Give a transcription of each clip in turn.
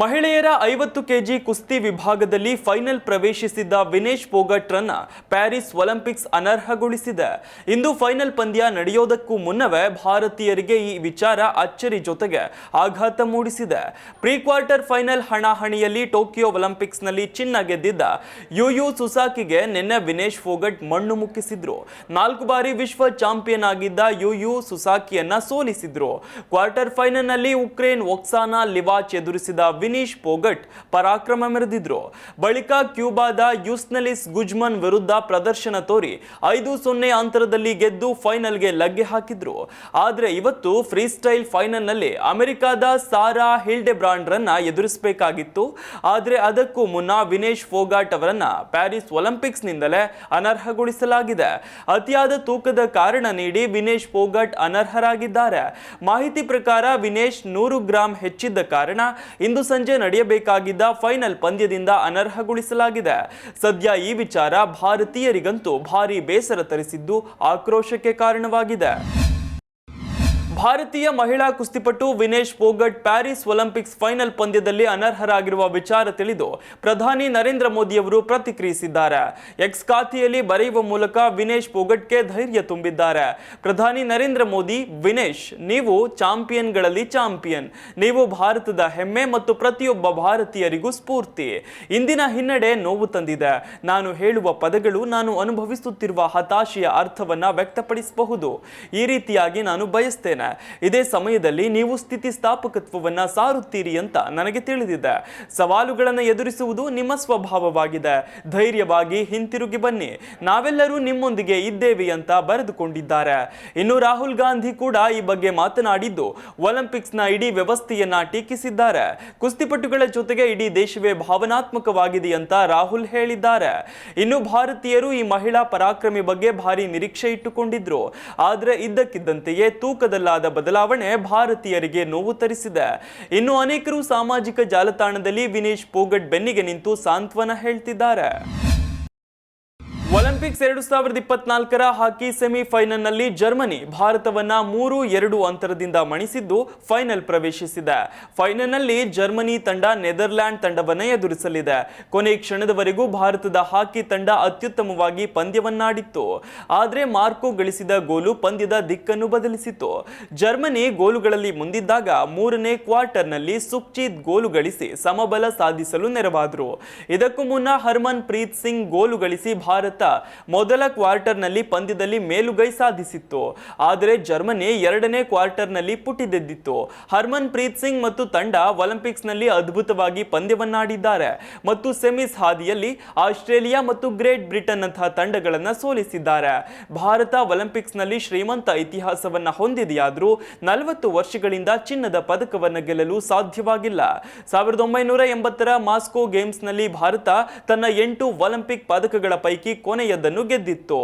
ಮಹಿಳೆಯರ ಐವತ್ತು ಕೆಜಿ ಕುಸ್ತಿ ವಿಭಾಗದಲ್ಲಿ ಫೈನಲ್ ಪ್ರವೇಶಿಸಿದ್ದ ವಿನೇಶ್ ಫೋಗಟ್ ರನ್ನ ಪ್ಯಾರಿಸ್ ಒಲಿಂಪಿಕ್ಸ್ ಅನರ್ಹಗೊಳಿಸಿದೆ. ಇಂದು ಫೈನಲ್ ಪಂದ್ಯ ನಡೆಯೋದಕ್ಕೂ ಮುನ್ನವೇ ಭಾರತೀಯರಿಗೆ ಈ ವಿಚಾರ ಅಚ್ಚರಿ ಜೊತೆಗೆ ಆಘಾತ ಮೂಡಿಸಿದೆ. ಪ್ರೀ ಕ್ವಾರ್ಟರ್ ಫೈನಲ್ ಹಣಾಹಣಿಯಲ್ಲಿ ಟೋಕಿಯೋ ಒಲಿಂಪಿಕ್ಸ್ನಲ್ಲಿ ಚಿನ್ನ ಗೆದ್ದಿದ್ದ ಯುಯು ಸುಸಾಕಿಗೆ ನಿನ್ನೆ ವಿನೇಶ್ ಫೋಗಟ್ ಮಣ್ಣು ಮುಕ್ಕಿಸಿದ್ರು. ನಾಲ್ಕು ಬಾರಿ ವಿಶ್ವ ಚಾಂಪಿಯನ್ ಆಗಿದ್ದ ಯುಯು ಸುಸಾಕಿಯನ್ನ ಸೋಲಿಸಿದ್ರು. ಕ್ವಾರ್ಟರ್ ಫೈನಲ್ನಲ್ಲಿ ಉಕ್ರೇನ್ ಒಕ್ಸಾನಾ ಲಿವಾಚ್ ಎದುರಿಸಿದ ವಿನೀಶ್ ಪೋಗಟ್ ಪರಾಕ್ರಮ ಮೆರೆದಿದ್ರು ಬಳಿಕ ಕ್ಯೂಬಾದ ಯೂಸ್ನಲಿಸ್ ಗುಜ್ಮನ್ ವಿರುದ್ಧ ಪ್ರದರ್ಶನ ತೋರಿ ಐದು ಸೊನ್ನೆ ಅಂತರದಲ್ಲಿ ಗೆದ್ದು ಫೈನಲ್ಗೆ ಲಗ್ಗೆ ಹಾಕಿದ್ರು. ಆದರೆ ಇವತ್ತು ಫ್ರೀ ಸ್ಟೈಲ್ ಫೈನಲ್ನಲ್ಲಿ ಅಮೆರಿಕದ ಸಾರಾ ಹಿಲ್ಡೆ ರನ್ನ ಎದುರಿಸಬೇಕಾಗಿತ್ತು. ಆದರೆ ಅದಕ್ಕೂ ಮುನ್ನ ವಿನೇಶ್ ಫೋಗಾಟ್ ಅವರನ್ನ ಪ್ಯಾರಿಸ್ ಒಲಿಂಪಿಕ್ಸ್ನಿಂದಲೇ ಅನರ್ಹಗೊಳಿಸಲಾಗಿದೆ. ಅತಿಯಾದ ತೂಕದ ಕಾರಣ ನೀಡಿ ವಿನೇಶ್ ಫೋಗಾಟ್ ಅನರ್ಹರಾಗಿದ್ದಾರೆ. ಮಾಹಿತಿ ಪ್ರಕಾರ ವಿನೇಶ್ ನೂರು ಗ್ರಾಂ ಹೆಚ್ಚಿದ್ದ ಕಾರಣ ಇಂದು ನಡೆಯಬೇಕಾಗಿದ್ದ ಫೈನಲ್ ಪಂದ್ಯದಿಂದ ಅನರ್ಹಗೊಳಿಸಲಾಗಿದೆ. ಸದ್ಯ ಈ ವಿಚಾರ ಭಾರತೀಯರಿಗಂತೂ ಭಾರಿ ಬೇಸರ ತರಿಸಿದ್ದು ಆಕ್ರೋಶಕ್ಕೆ ಕಾರಣವಾಗಿದೆ. ಭಾರತೀಯ ಮಹಿಳಾ ಕುಸ್ತಿಪಟು Vinesh Phogat Paris Olympics final ಪಂದ್ಯದಲ್ಲಿ ಅನರ್ಹರಾಗಿರುವ ವಿಚಾರ ತಿಳಿದು ಪ್ರಧಾನಿ ನರೇಂದ್ರ ಮೋದಿಯವರು ಪ್ರತಿಕ್ರಿಯಿಸಿದ್ದಾರೆ. ಎಕ್ಸ್ ಖಾತೆಯಲ್ಲಿ ಬರೆಯುವ ಮೂಲಕ ವಿನೇಶ್ ಪೋಗಟ್ಗೆ ಧೈರ್ಯ ತುಂಬಿದ್ದಾರೆ. ಪ್ರಧಾನಿ ನರೇಂದ್ರ ಮೋದಿ, ವಿನೇಶ್, ನೀವು ಚಾಂಪಿಯನ್ಗಳಲ್ಲಿ ಚಾಂಪಿಯನ್. ನೀವು ಭಾರತದ ಹೆಮ್ಮೆ ಮತ್ತು ಪ್ರತಿಯೊಬ್ಬ ಭಾರತೀಯರಿಗೂ ಸ್ಫೂರ್ತಿ. ಇಂದಿನ ಹಿನ್ನಡೆ ನೋವು ತಂದಿದೆ. ನಾನು ಹೇಳುವ ಪದಗಳು ನಾನು ಅನುಭವಿಸುತ್ತಿರುವ ಹತಾಶೆಯ ಅರ್ಥವನ್ನು ವ್ಯಕ್ತಪಡಿಸಬಹುದು. ಈ ರೀತಿಯಾಗಿ ನಾನು ಬಯಸ್ತೇನೆ. ಇದೇ ಸಮಯದಲ್ಲಿ ನೀವು ಸ್ಥಿತಿಸ್ಥಾಪಕತ್ವವನ್ನು ಸಾರುತ್ತೀರಿ ಅಂತ ನನಗೆ ತಿಳಿದಿದೆ. ಸವಾಲುಗಳನ್ನು ಎದುರಿಸುವುದು ನಿಮ್ಮ ಸ್ವಭಾವವಾಗಿದೆ. ಧೈರ್ಯವಾಗಿ ಹಿಂತಿರುಗಿ ಬನ್ನಿ. ನಾವೆಲ್ಲರೂ ನಿಮ್ಮೊಂದಿಗೆ ಇದ್ದೇವೆ ಅಂತ ಬರೆದುಕೊಂಡಿದ್ದಾರೆ. ಇನ್ನು ರಾಹುಲ್ ಗಾಂಧಿ ಕೂಡ ಈ ಬಗ್ಗೆ ಮಾತನಾಡಿದ್ದು, ಒಲಿಂಪಿಕ್ಸ್ನ ಇಡೀ ವ್ಯವಸ್ಥೆಯನ್ನ ಟೀಕಿಸಿದ್ದಾರೆ. ಕುಸ್ತಿಪಟುಗಳ ಜೊತೆಗೆ ಇಡೀ ದೇಶವೇ ಭಾವನಾತ್ಮಕವಾಗಿದೆ ಅಂತ ರಾಹುಲ್ ಹೇಳಿದ್ದಾರೆ. ಇನ್ನು ಭಾರತೀಯರು ಈ ಮಹಿಳಾ ಪರಾಕ್ರಮಿ ಬಗ್ಗೆ ಭಾರಿ ನಿರೀಕ್ಷೆ ಇಟ್ಟುಕೊಂಡಿದ್ರು. ಆದರೆ ಇದ್ದಕ್ಕಿದ್ದಂತೆಯೇ ತೂಕದಲ್ಲಾದ ಬದಲಾವಣೆ ಭಾರತೀಯರಿಗೆ ನೋವು ತರಿಸಿದೆ. ಇನ್ನು ಅನೇಕರು ಸಾಮಾಜಿಕ ಜಾಲತಾಣದಲ್ಲಿ ವಿನೇಶ್ ಪೋಗಟ್ ಬೆನ್ನಿಗೆ ನಿಂತು ಸಾಂತ್ವನ ಹೇಳ್ತಿದ್ದಾರೆ. ಒಲಿಂಪಿಕ್ಸ್ ಎರಡು ಸಾವಿರದ ಇಪ್ಪತ್ನಾಲ್ಕರ ಹಾಕಿ ಸೆಮಿಫೈನಲ್ನಲ್ಲಿ ಜರ್ಮನಿ ಭಾರತವನ್ನ ಮೂರು ಎರಡು ಅಂತರದಿಂದ ಮಣಿಸಿದ್ದು ಫೈನಲ್ ಪ್ರವೇಶಿಸಿದೆ. ಫೈನಲ್ನಲ್ಲಿ ಜರ್ಮನಿ ತಂಡ ನೆದರ್ಲ್ಯಾಂಡ್ ತಂಡವನ್ನು ಎದುರಿಸಲಿದೆ. ಕೊನೆ ಕ್ಷಣದವರೆಗೂ ಭಾರತದ ಹಾಕಿ ತಂಡ ಅತ್ಯುತ್ತಮವಾಗಿ ಪಂದ್ಯವನ್ನಾಡಿತ್ತು. ಆದರೆ ಮಾರ್ಕೋ ಗಳಿಸಿದ ಗೋಲು ಪಂದ್ಯದ ದಿಕ್ಕನ್ನು ಬದಲಿಸಿತು ಜರ್ಮನಿ ಗೋಲುಗಳಲ್ಲಿ ಮುಂದಿದ್ದಾಗ ಮೂರನೇ ಕ್ವಾರ್ಟರ್ನಲ್ಲಿ ಸುಕ್ಚೀತ್ ಗೋಲು ಗಳಿಸಿ ಸಮಬಲ ಸಾಧಿಸಲು ನೆರವಾದರು. ಇದಕ್ಕೂ ಮುನ್ನ ಹರ್ಮನ್ ಪ್ರೀತ್ ಸಿಂಗ್ ಗೋಲು ಗಳಿಸಿ ಭಾರತ ಮೊದಲ ಕ್ವಾರ್ಟರ್ನಲ್ಲಿ ಪಂದ್ಯದಲ್ಲಿ ಮೇಲುಗೈ ಸಾಧಿಸಿತ್ತು. ಆದರೆ ಜರ್ಮನಿ ಎರಡನೇ ಕ್ವಾರ್ಟರ್ನಲ್ಲಿ ಪುಟಿದೆದ್ದಿತ್ತು ಹರ್ಮನ್ ಪ್ರೀತ್ ಸಿಂಗ್ ಮತ್ತು ತಂಡ ಒಲಿಂಪಿಕ್ಸ್ನಲ್ಲಿ ಅದ್ಭುತವಾಗಿ ಪಂದ್ಯವನ್ನಾಡಿದ್ದಾರೆ. ಮತ್ತು ಸೆಮಿಸ್ ಹಾದಿಯಲ್ಲಿ ಆಸ್ಟ್ರೇಲಿಯಾ ಮತ್ತು ಗ್ರೇಟ್ ಬ್ರಿಟನ್ ಅಂತಹ ತಂಡಗಳನ್ನು ಸೋಲಿಸಿದ್ದಾರೆ. ಭಾರತ ಒಲಿಂಪಿಕ್ಸ್ನಲ್ಲಿ ಶ್ರೀಮಂತ ಇತಿಹಾಸವನ್ನ ಹೊಂದಿದೆಯಾದರೂ ನಲವತ್ತು ವರ್ಷಗಳಿಂದ ಚಿನ್ನದ ಪದಕವನ್ನು ಗೆಲ್ಲಲು ಸಾಧ್ಯವಾಗಿಲ್ಲ. ಸಾವಿರದ ಒಂಬೈನೂರ ಎಂಬತ್ತರ ಮಾಸ್ಕೋ ಗೇಮ್ಸ್ನಲ್ಲಿ ಭಾರತ ತನ್ನ ಎಂಟು ಒಲಿಂಪಿಕ್ ಪದಕಗಳ ಪೈಕಿ ಕೊನೆಯದನ್ನು ಗೆದ್ದಿತ್ತು.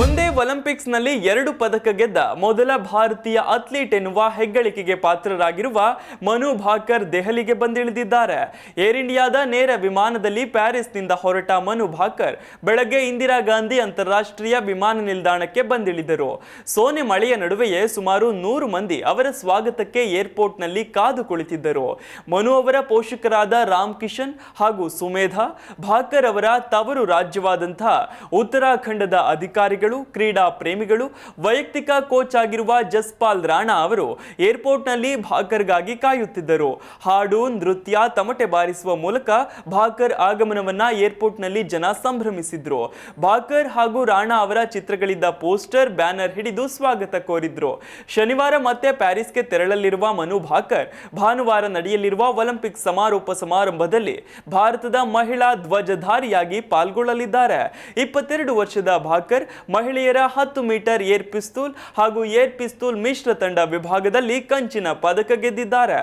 ಒಂದೇ ಒಲಿಂಪಿಕ್ಸ್ನಲ್ಲಿ ಎರಡು ಪದಕ ಗೆದ್ದ ಮೊದಲ ಭಾರತೀಯ ಅಥ್ಲೀಟ್ ಎನ್ನುವ ಹೆಗ್ಗಳಿಕೆಗೆ ಪಾತ್ರರಾಗಿರುವ ಮನು ಭಾಕರ್ ದೆಹಲಿಗೆ ಬಂದಿಳಿದಿದ್ದಾರೆ. ಏರ್ ಇಂಡಿಯಾದ ನೇರ ವಿಮಾನದಲ್ಲಿ ಪ್ಯಾರಿಸ್ನಿಂದ ಹೊರಟ ಮನು ಭಾಕರ್ ಬೆಳಗ್ಗೆ ಇಂದಿರಾ ಗಾಂಧಿ ಅಂತಾರಾಷ್ಟ್ರೀಯ ವಿಮಾನ ನಿಲ್ದಾಣಕ್ಕೆ ಬಂದಿಳಿದರು. ಸೋನೆ ಮಳೆಯ ನಡುವೆಯೇ ಸುಮಾರು ನೂರು ಮಂದಿ ಅವರ ಸ್ವಾಗತಕ್ಕೆ ಏರ್ಪೋರ್ಟ್ನಲ್ಲಿ ಕಾದು ಕುಳಿತಿದ್ದರು. ಮನು ಅವರ ಪೋಷಕರಾದ ರಾಮ್ ಕಿಶನ್ ಹಾಗೂ ಸುಮೇಧಾ, ಭಾಕರ್ ಅವರ ತವರು ರಾಜ್ಯವಾದಂತಹ ಉತ್ತರಾಖಂಡದ ಅಧಿಕಾರಿಗಳು ಕ್ರೀಡಾ ಪ್ರೇಮಿಗಳು, ವೈಯಕ್ತಿಕ ಕೋಚ್ ಆಗಿರುವ ಜಸ್ಪಾಲ್ ರಾಣಾ ಅವರು ಏರ್ಪೋರ್ಟ್ನಲ್ಲಿ ಭಾಕರ್ಗಾಗಿ ಕಾಯುತ್ತಿದ್ದರು. ಹಾಡು, ನೃತ್ಯ ತಮಟೆ ಬಾರಿಸುವ ಮೂಲಕ ಭಾಕರ್ ಆಗಮನವನ್ನ ಏರ್ಪೋರ್ಟ್ನಲ್ಲಿ ಜನ ಸಂಭ್ರಮಿಸಿದ್ರು. ಭಾಕರ್ ಹಾಗೂ ರಾಣಾ ಅವರ ಚಿತ್ರಗಳಿದ್ದ ಪೋಸ್ಟರ್, ಬ್ಯಾನರ್ ಹಿಡಿದು ಸ್ವಾಗತ ಕೋರಿದ್ರು. ಶನಿವಾರ ಮತ್ತೆ ಪ್ಯಾರಿಸ್ಗೆ ತೆರಳಲಿರುವ ಮನು ಭಾಕರ್, ಭಾನುವಾರ ನಡೆಯಲಿರುವ ಒಲಿಂಪಿಕ್ ಸಮಾರೋಪ ಸಮಾರಂಭದಲ್ಲಿ ಭಾರತದ ಮಹಿಳಾ ಧ್ವಜಧಾರಿಯಾಗಿ ಪಾಲ್ಗೊಳ್ಳಲಿದ್ದಾರೆ. ಇಪ್ಪತ್ತೆರಡು ವರ್ಷದ ಭಾಕರ್ ಮಹಿಳೆಯರ ಹತ್ತು ಮೀಟರ್ ಏರ್ ಪಿಸ್ತೂಲ್ ಹಾಗೂ ಏರ್ ಪಿಸ್ತೂಲ್ ಮಿಶ್ರ ತಂಡ ವಿಭಾಗದಲ್ಲಿ ಕಂಚಿನ ಪದಕ ಗೆದ್ದಿದ್ದಾರೆ.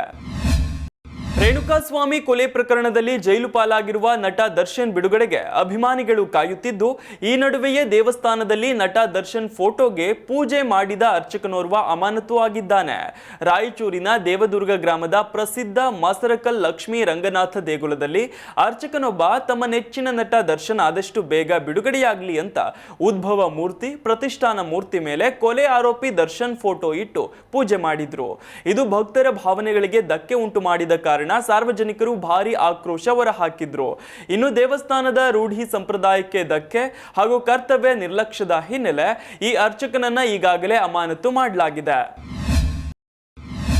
ರೇಣುಕಾಸ್ವಾಮಿ ಕೊಲೆ ಪ್ರಕರಣದಲ್ಲಿ ಜೈಲು ಪಾಲಾಗಿರುವ ನಟ ದರ್ಶನ್ ಬಿಡುಗಡೆಗೆ ಅಭಿಮಾನಿಗಳು ಕಾಯುತ್ತಿದ್ದು, ಈ ನಡುವೆಯೇ ದೇವಸ್ಥಾನದಲ್ಲಿ ನಟ ದರ್ಶನ್ ಫೋಟೋಗೆ ಪೂಜೆ ಮಾಡಿದ ಅರ್ಚಕನೋರ್ವ ಅಮಾನತು ಆಗಿದ್ದಾನೆ. ರಾಯಚೂರಿನ ದೇವದುರ್ಗ ಗ್ರಾಮದ ಪ್ರಸಿದ್ಧ ಮಸರಕಲ್ ಲಕ್ಷ್ಮೀ ರಂಗನಾಥ ದೇಗುಲದಲ್ಲಿ ಅರ್ಚಕನೊಬ್ಬ ತಮ್ಮ ನೆಚ್ಚಿನ ನಟ ದರ್ಶನ್ ಆದಷ್ಟು ಬೇಗ ಬಿಡುಗಡೆಯಾಗಲಿ ಅಂತ ಉದ್ಭವ ಮೂರ್ತಿ, ಪ್ರತಿಷ್ಠಾನ ಮೂರ್ತಿ ಮೇಲೆ ಕೊಲೆ ಆರೋಪಿ ದರ್ಶನ್ ಫೋಟೋ ಇಟ್ಟು ಪೂಜೆ ಮಾಡಿದ್ರು. ಇದು ಭಕ್ತರ ಭಾವನೆಗಳಿಗೆ ಧಕ್ಕೆ ಉಂಟು ಮಾಡಿದ ಕಾರಣ ಸಾರ್ವಜನಿಕರು ಭಾರಿ ಆಕ್ರೋಶ ಹೊರಹಾಕಿದ್ರು. ಇನ್ನು ದೇವಸ್ಥಾನದ ರೂಢಿ ಸಂಪ್ರದಾಯಕ್ಕೆ ಧಕ್ಕೆ ಹಾಗೂ ಕರ್ತವ್ಯ ನಿರ್ಲಕ್ಷ್ಯದ ಹಿನ್ನೆಲೆ ಈ ಅರ್ಚಕನನ್ನ ಈಗಾಗಲೇ ಅಮಾನತು ಮಾಡಲಾಗಿದೆ.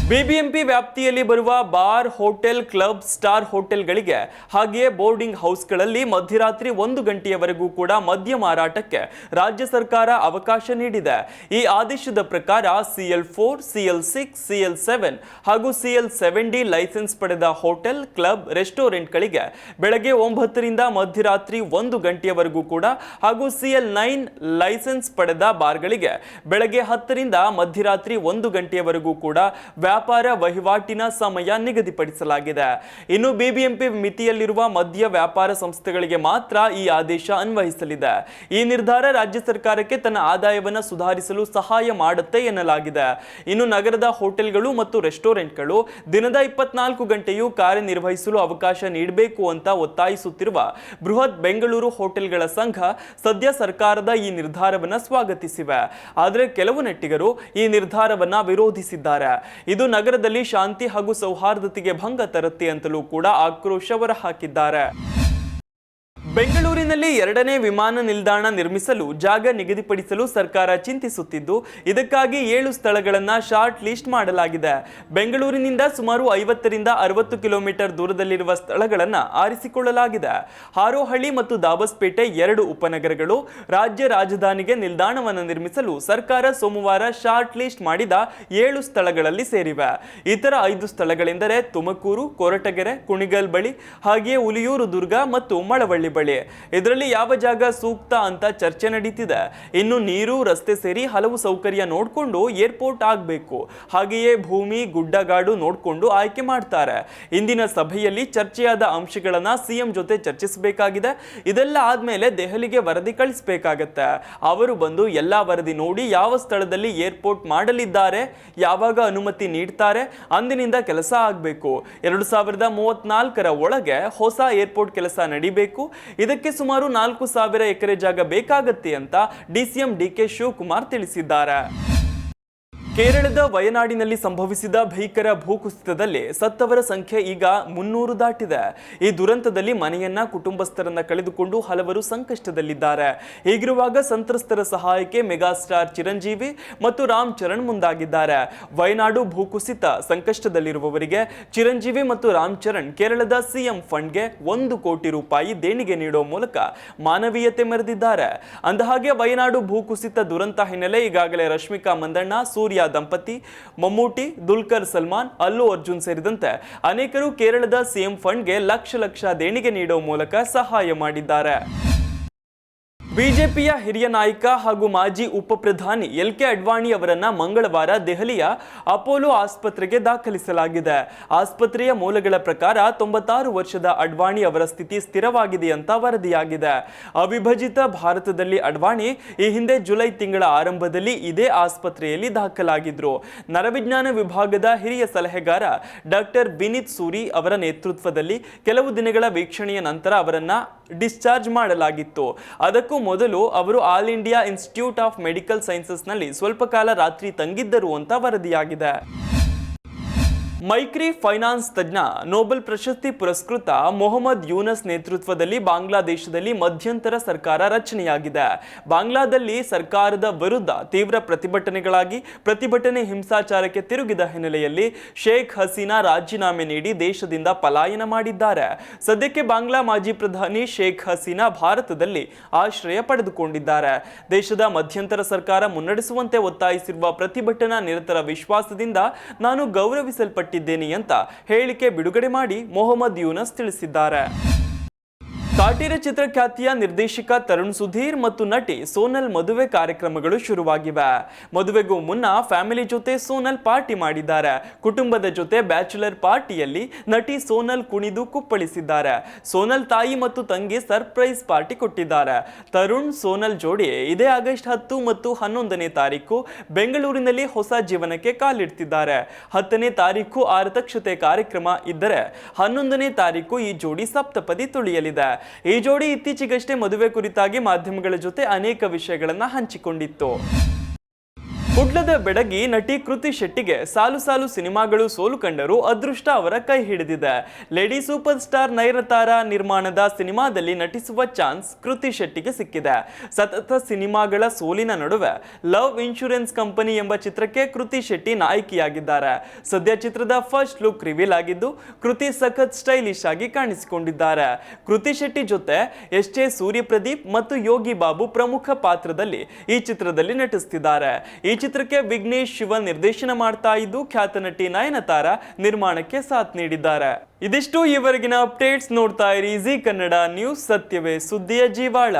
ಬಿಬಿಎಂಪಿ ವ್ಯಾಪ್ತಿಯಲ್ಲಿ ಬರುವ ಬಾರ್ ಹೋಟೆಲ್, ಕ್ಲಬ್, ಸ್ಟಾರ್ ಹೋಟೆಲ್ಗಳಿಗೆ ಹಾಗೆಯೇ ಬೋರ್ಡಿಂಗ್ ಹೌಸ್ಗಳಲ್ಲಿ ಮಧ್ಯರಾತ್ರಿ ಒಂದು ಗಂಟೆಯವರೆಗೂ ಕೂಡ ಮದ್ಯ ಮಾರಾಟಕ್ಕೆ ರಾಜ್ಯ ಸರ್ಕಾರ ಅವಕಾಶ ನೀಡಿದೆ. ಈ ಆದೇಶದ ಪ್ರಕಾರ CL four CL six CL seven ಹಾಗೂ ಸಿಎಲ್ ಸೆವೆನ್ ಡಿ ಲೈಸೆನ್ಸ್ ಪಡೆದ ಹೋಟೆಲ್, ಕ್ಲಬ್, ರೆಸ್ಟೋರೆಂಟ್ಗಳಿಗೆ ಬೆಳಗ್ಗೆ ಒಂಬತ್ತರಿಂದ ಮಧ್ಯರಾತ್ರಿ ಒಂದು ಗಂಟೆಯವರೆಗೂ ಕೂಡ ಹಾಗೂ ಸಿಎಲ್ ನೈನ್ ಲೈಸೆನ್ಸ್ ಪಡೆದ ಬಾರ್ಗಳಿಗೆ ಬೆಳಗ್ಗೆ ಹತ್ತರಿಂದ ಮಧ್ಯರಾತ್ರಿ ಒಂದು ಗಂಟೆಯವರೆಗೂ ಕೂಡ ವ್ಯಾಪಾರ ವಹಿವಾಟಿನ ಸಮಯ ನಿಗದಿಪಡಿಸಲಾಗಿದೆ. ಇನ್ನು ಬಿಬಿಎಂಪಿ ಮಿತಿಯಲ್ಲಿರುವ ಮದ್ಯ ವ್ಯಾಪಾರ ಸಂಸ್ಥೆಗಳಿಗೆ ಮಾತ್ರ ಈ ಆದೇಶ ಅನ್ವಯಿಸಲಿದೆ. ಈ ನಿರ್ಧಾರ ರಾಜ್ಯ ಸರ್ಕಾರಕ್ಕೆ ತನ್ನ ಆದಾಯವನ್ನು ಸುಧಾರಿಸಲು ಸಹಾಯ ಮಾಡುತ್ತೆ ಎನ್ನಲಾಗಿದೆ. ಇನ್ನು ನಗರದ ಹೋಟೆಲ್ಗಳು ಮತ್ತು ರೆಸ್ಟೋರೆಂಟ್ಗಳು ದಿನದ ಇಪ್ಪತ್ನಾಲ್ಕು ಗಂಟೆಯೂ ಕಾರ್ಯನಿರ್ವಹಿಸಲು ಅವಕಾಶ ನೀಡಬೇಕು ಅಂತ ಒತ್ತಾಯಿಸುತ್ತಿರುವ ಬೃಹತ್ ಬೆಂಗಳೂರು ಹೋಟೆಲ್ಗಳ ಸಂಘ ಸದ್ಯ ಸರ್ಕಾರದ ಈ ನಿರ್ಧಾರವನ್ನ ಸ್ವಾಗತಿಸಿವೆ. ಆದರೆ ಕೆಲವು ನೆಟ್ಟಿಗರು ಈ ನಿರ್ಧಾರವನ್ನ ವಿರೋಧಿಸಿದ್ದಾರೆ. ಇದು ನಗರದಲ್ಲಿ ಶಾಂತಿ ಹಾಗೂ ಸೌಹಾರ್ದತೆಗೆ ಭಂಗ ತರುತ್ತೆ ಅಂತಲೂ ಕೂಡ ಆಕ್ರೋಶ ಹೊರಹಾಕಿದ್ದಾರೆ ಬೆಂಗಳೂರಿನಲ್ಲಿ ಎರಡನೇ ವಿಮಾನ ನಿಲ್ದಾಣ ನಿರ್ಮಿಸಲು ಜಾಗ ನಿಗದಿಪಡಿಸಲು ಸರ್ಕಾರ ಚಿಂತಿಸುತ್ತಿದ್ದು, ಇದಕ್ಕಾಗಿ ಏಳು ಸ್ಥಳಗಳನ್ನು ಶಾರ್ಟ್ ಲಿಸ್ಟ್ ಮಾಡಲಾಗಿದೆ. ಬೆಂಗಳೂರಿನಿಂದ ಸುಮಾರು ಐವತ್ತರಿಂದ ಅರವತ್ತು ಕಿಲೋಮೀಟರ್ ದೂರದಲ್ಲಿರುವ ಸ್ಥಳಗಳನ್ನು ಆರಿಸಿಕೊಳ್ಳಲಾಗಿದೆ. ಹಾರೋಹಳ್ಳಿ ಮತ್ತು ದಾಬಸ್ಪೇಟೆ ಎರಡು ಉಪನಗರಗಳು ರಾಜ್ಯ ರಾಜಧಾನಿಗೆ ನಿಲ್ದಾಣವನ್ನು ನಿರ್ಮಿಸಲು ಸರ್ಕಾರ ಸೋಮವಾರ ಶಾರ್ಟ್ ಲಿಸ್ಟ್ ಮಾಡಿದ ಏಳು ಸ್ಥಳಗಳಲ್ಲಿ ಸೇರಿವೆ. ಇತರ ಐದು ಸ್ಥಳಗಳೆಂದರೆ ತುಮಕೂರು, ಕೊರಟಗೆರೆ, ಕುಣಿಗಲ್ ಬಳಿ ಹಾಗೆಯೇ ಉಲಿಯೂರು ದುರ್ಗ ಮತ್ತು ಮಳವಳ್ಳಿ ಬಳಿ ಇದರಲ್ಲಿ ಯಾವ ಜಾಗ ಸೂಕ್ತ ಅಂತ ಚರ್ಚೆ ನಡೀತಿದೆ. ಇನ್ನು ನೀರು, ರಸ್ತೆ ಸೇರಿ ಹಲವು ಸೌಕರ್ಯ ನೋಡಿಕೊಂಡು ಏರ್ಪೋರ್ಟ್ ಆಗಬೇಕು. ಹಾಗೆಯೇ ಭೂಮಿ, ಗುಡ್ಡಗಾಡು ನೋಡಿಕೊಂಡು ಆಯ್ಕೆ ಮಾಡ್ತಾರೆ. ಇಂದಿನ ಸಭೆಯಲ್ಲಿ ಚರ್ಚೆಯಾದ ಅಂಶಗಳನ್ನು ಸಿಎಂ ಜೊತೆ ಚರ್ಚಿಸಬೇಕಾಗಿದೆ. ಇದೆಲ್ಲ ಆದಮೇಲೆ ದೆಹಲಿಗೆ ವರದಿ ಕಳಿಸಬೇಕಾಗತ್ತೆ. ಅವರು ಬಂದು ಎಲ್ಲಾ ವರದಿ ನೋಡಿ ಯಾವ ಸ್ಥಳದಲ್ಲಿ ಏರ್ಪೋರ್ಟ್ ಮಾಡಲಿದ್ದಾರೆ, ಯಾವಾಗ ಅನುಮತಿ ನೀಡ್ತಾರೆ, ಅಂದಿನಿಂದ ಕೆಲಸ ಆಗಬೇಕು. ಎರಡು ಸಾವಿರದ ಮೂವತ್ನಾಲ್ಕರ ಒಳಗೆ ಹೊಸ ಏರ್ಪೋರ್ಟ್ ಕೆಲಸ ನಡಿಬೇಕು. ಇದಕ್ಕೆ ಸುಮಾರು ನಾಲ್ಕು ಸಾವಿರ ಎಕರೆ ಜಾಗ ಬೇಕಾಗತ್ತೆ ಅಂತ ಡಿಸಿಎಂ ಡಿಕೆ ಶಿವಕುಮಾರ್ ತಿಳಿಸಿದ್ದಾರೆ. ಕೇರಳದ ವಯನಾಡಿನಲ್ಲಿ ಸಂಭವಿಸಿದ ಭೀಕರ ಭೂಕುಸಿತದಲ್ಲಿ ಸತ್ತವರ ಸಂಖ್ಯೆ ಈಗ ಮುನ್ನೂರು ದಾಟಿದೆ. ಈ ದುರಂತದಲ್ಲಿ ಮನೆಯನ್ನ ಕುಟುಂಬಸ್ಥರನ್ನ ಕಳೆದುಕೊಂಡು ಹಲವರು ಸಂಕಷ್ಟದಲ್ಲಿದ್ದಾರೆ. ಹೀಗಿರುವಾಗ ಸಂತ್ರಸ್ತರ ಸಹಾಯಕ್ಕೆ ಮೆಗಾಸ್ಟಾರ್ ಚಿರಂಜೀವಿ ಮತ್ತು ರಾಮ್ ಚರಣ್ ಮುಂದಾಗಿದ್ದಾರೆ. ವಯನಾಡು ಭೂಕುಸಿತ ಸಂಕಷ್ಟದಲ್ಲಿರುವವರಿಗೆ ಚಿರಂಜೀವಿ ಮತ್ತು ರಾಮ್ ಚರಣ್ ಕೇರಳದ ಸಿಎಂ ಫಂಡ್ಗೆ ಒಂದು ಕೋಟಿ ರೂಪಾಯಿ ದೇಣಿಗೆ ನೀಡುವ ಮೂಲಕ ಮಾನವೀಯತೆ ಮೆರೆದಿದ್ದಾರೆ. ಅಂದಹಾಗೆ ವಯನಾಡು ಭೂಕುಸಿತ ದುರಂತ ಹಿನ್ನೆಲೆ ಈಗಾಗಲೇ ರಶ್ಮಿಕಾ ಮಂದಣ್ಣ, ಸೂರ್ಯ ದಂಪತಿ ಮಮ್ಮೂಟಿ, ದುಲ್ಕರ್, ಸಲ್ಮಾನ್, ಅಲ್ಲು, ಅರ್ಜುನ್ ಸೇರಿದಂತೆ ಅನೇಕರು ಕೇರಳದ ಸಿಎಂ ಫಂಡ್ಗೆ ಲಕ್ಷ ಲಕ್ಷ ದೇಣಿಗೆ ನೀಡುವ ಮೂಲಕ ಸಹಾಯ ಮಾಡಿದ್ದಾರೆ. ಬಿಜೆಪಿಯ ಹಿರಿಯ ನಾಯಕ ಹಾಗೂ ಮಾಜಿ ಉಪ ಪ್ರಧಾನಿ ಎಲ್ ಕೆ ಅಡ್ವಾಣಿ ಅವರನ್ನ ಮಂಗಳವಾರ ದೆಹಲಿಯ ಅಪೋಲೋ ಆಸ್ಪತ್ರೆಗೆ ದಾಖಲಿಸಲಾಗಿದೆ. ಆಸ್ಪತ್ರೆಯ ಮೂಲಗಳ ಪ್ರಕಾರ ತೊಂಬತ್ತಾರು ವರ್ಷದ ಅಡ್ವಾಣಿ ಅವರ ಸ್ಥಿತಿ ಸ್ಥಿರವಾಗಿದೆ ಅಂತ ವರದಿಯಾಗಿದೆ. ಅವಿಭಜಿತ ಭಾರತದಲ್ಲಿ ಅಡ್ವಾಣಿ ಈ ಹಿಂದೆ ಜುಲೈ ತಿಂಗಳ ಆರಂಭದಲ್ಲಿ ಇದೇ ಆಸ್ಪತ್ರೆಯಲ್ಲಿ ದಾಖಲಾಗಿದ್ರು. ನರವಿಜ್ಞಾನ ವಿಭಾಗದ ಹಿರಿಯ ಸಲಹೆಗಾರ ಡಾಕ್ಟರ್ ವಿನೀತ್ ಸೂರಿ ಅವರ ನೇತೃತ್ವದಲ್ಲಿ ಕೆಲವು ದಿನಗಳ ವೀಕ್ಷಣೆಯ ನಂತರ ಅವರನ್ನ ಡಿಸ್ಚಾರ್ಜ್ ಮಾಡಲಾಗಿತ್ತು. ಅದಕ್ಕೂ ಮೊದಲು ಅವರು all India institute of medical ಸೈನ್ಸಸ್ನಲ್ಲಿ ಸ್ವಲ್ಪ ಕಾಲ ರಾತ್ರಿ ತಂಗಿದ್ದರು ಅಂತ ವರದಿಯಾಗಿದೆ. ಮೈಕ್ರಿ ಫೈನಾನ್ಸ್ ತಜ್ಞ, ನೊಬೆಲ್ ಪ್ರಶಸ್ತಿ ಪುರಸ್ಕೃತ ಮೊಹಮ್ಮದ್ ಯೂನಸ್ ನೇತೃತ್ವದಲ್ಲಿ ಬಾಂಗ್ಲಾದೇಶದಲ್ಲಿ ಮಧ್ಯಂತರ ಸರ್ಕಾರ ರಚನೆಯಾಗಿದೆ. ಬಾಂಗ್ಲಾದಲ್ಲಿ ಸರ್ಕಾರದ ವಿರುದ್ಧ ತೀವ್ರ ಪ್ರತಿಭಟನೆಗಳಾಗಿ ಪ್ರತಿಭಟನೆ ಹಿಂಸಾಚಾರಕ್ಕೆ ತಿರುಗಿದ ಹಿನ್ನೆಲೆಯಲ್ಲಿ ಶೇಖ್ ಹಸೀನಾ ರಾಜೀನಾಮೆ ನೀಡಿ ದೇಶದಿಂದ ಪಲಾಯನ ಮಾಡಿದ್ದಾರೆ. ಸದ್ಯಕ್ಕೆ ಬಾಂಗ್ಲಾ ಮಾಜಿ ಪ್ರಧಾನಿ ಶೇಖ್ ಹಸೀನಾ ಭಾರತದಲ್ಲಿ ಆಶ್ರಯ ಪಡೆದುಕೊಂಡಿದ್ದಾರೆ. ದೇಶದ ಮಧ್ಯಂತರ ಸರ್ಕಾರ ಮುನ್ನಡೆಸುವಂತೆ ಒತ್ತಾಯಿಸಿರುವ ಪ್ರತಿಭಟನಾ ನಿರತರ ವಿಶ್ವಾಸದಿಂದ ನಾನು ಗೌರವಿಸಲ್ಪಟ್ಟಿದ್ದೇನೆ ಅಂತ ಹೇಳಿಕೆ ಬಿಡುಗಡೆ ಮಾಡಿ ಮೊಹಮ್ಮದ್ ಯೂನಸ್ ತಿಳಿಸಿದ್ದಾರೆ. ಕಾಟೀರ ಚಿತ್ರಖ್ಯಾತಿಯ ನಿರ್ದೇಶಕ ತರುಣ್ ಸುಧೀರ್ ಮತ್ತು ನಟಿ ಸೋನಲ್ ಮದುವೆ ಕಾರ್ಯಕ್ರಮಗಳು ಶುರುವಾಗಿವೆ. ಮದುವೆಗೂ ಮುನ್ನ ಫ್ಯಾಮಿಲಿ ಜೊತೆ ಸೋನಲ್ ಪಾರ್ಟಿ ಮಾಡಿದ್ದಾರೆ. ಕುಟುಂಬದ ಜೊತೆ ಬ್ಯಾಚುಲರ್ ಪಾರ್ಟಿಯಲ್ಲಿ ನಟಿ ಸೋನಲ್ ಕುಣಿದು ಕುಪ್ಪಳಿಸಿದ್ದಾರೆ. ಸೋನಲ್ ತಾಯಿ ಮತ್ತು ತಂಗಿ ಸರ್ಪ್ರೈಸ್ ಪಾರ್ಟಿ ಕೊಟ್ಟಿದ್ದಾರೆ. ತರುಣ್ ಸೋನಲ್ ಜೋಡಿ ಇದೇ ಆಗಸ್ಟ್ ಹತ್ತು ಮತ್ತು ಹನ್ನೊಂದನೇ ತಾರೀಕು ಬೆಂಗಳೂರಿನಲ್ಲಿ ಹೊಸ ಜೀವನಕ್ಕೆ ಕಾಲಿಡ್ತಿದ್ದಾರೆ. ಹತ್ತನೇ ತಾರೀಕು ಆರತಕ್ಷತೆ ಕಾರ್ಯಕ್ರಮ ಇದ್ದರೆ ಹನ್ನೊಂದನೇ ತಾರೀಕು ಈ ಜೋಡಿ ಸಪ್ತಪದಿ ತುಳಿಯಲಿದೆ. ಈ ಜೋಡಿ ಇತ್ತೀಚೆಗಷ್ಟೇ ಮದುವೆ ಕುರಿತಾಗಿ ಮಾಧ್ಯಮಗಳ ಜೊತೆ ಅನೇಕ ವಿಷಯಗಳನ್ನು ಹಂಚಿಕೊಂಡಿತ್ತು. ಕುಡ್ಲದ ಬೆಡಗಿ ನಟಿ ಕೃತಿ ಶೆಟ್ಟಿಗೆ ಸಾಲು ಸಾಲು ಸಿನಿಮಾಗಳು ಸೋಲು ಕಂಡರೂ ಅದೃಷ್ಟ ಅವರ ಕೈ ಹಿಡಿದಿದೆ. ಲೇಡಿ ಸೂಪರ್ ಸ್ಟಾರ್ ನೈರತಾರ ನಿರ್ಮಾಣದ ಸಿನಿಮಾದಲ್ಲಿ ನಟಿಸುವ ಚಾನ್ಸ್ ಕೃತಿ ಶೆಟ್ಟಿಗೆ ಸಿಕ್ಕಿದೆ. ಸತತ ಸಿನಿಮಾಗಳ ಸೋಲಿನ ನಡುವೆ ಲವ್ ಇನ್ಶೂರೆನ್ಸ್ ಕಂಪನಿ ಎಂಬ ಚಿತ್ರಕ್ಕೆ ಕೃತಿ ಶೆಟ್ಟಿ ನಾಯಕಿಯಾಗಿದ್ದಾರೆ. ಸದ್ಯ ಚಿತ್ರದ ಫಸ್ಟ್ ಲುಕ್ ರಿವೀಲ್ ಆಗಿದ್ದು ಕೃತಿ ಸಖತ್ ಸ್ಟೈಲಿಶ್ ಆಗಿ ಕಾಣಿಸಿಕೊಂಡಿದ್ದಾರೆ. ಕೃತಿ ಶೆಟ್ಟಿ ಜೊತೆ ಎಸ್ ಜೆ ಸೂರ್ಯಪ್ರದೀಪ್ ಮತ್ತು ಯೋಗಿ ಬಾಬು ಪ್ರಮುಖ ಪಾತ್ರದಲ್ಲಿ ಈ ಚಿತ್ರದಲ್ಲಿ ನಟಿಸುತ್ತಿದ್ದಾರೆ ಈ ಚಿತ್ರಕ್ಕೆ ವಿಘ್ನೇಶ್ ಶಿವ ನಿರ್ದೇಶನ ಮಾಡ್ತಾ ಇದ್ದು ಖ್ಯಾತ ನಟಿ ನಯನತಾರ ನಿರ್ಮಾಣಕ್ಕೆ ಸಾಥ್ ನೀಡಿದ್ದಾರೆ. ಇದಿಷ್ಟು ಈವರೆಗಿನ ಅಪ್ಡೇಟ್ಸ್ ನೋಡ್ತಾ ಇರಿ. ಜಿ ಕನ್ನಡ ನ್ಯೂಸ್ ಸತ್ಯವೇ ಸುದ್ದಿಯ ಜೀವಾಳ.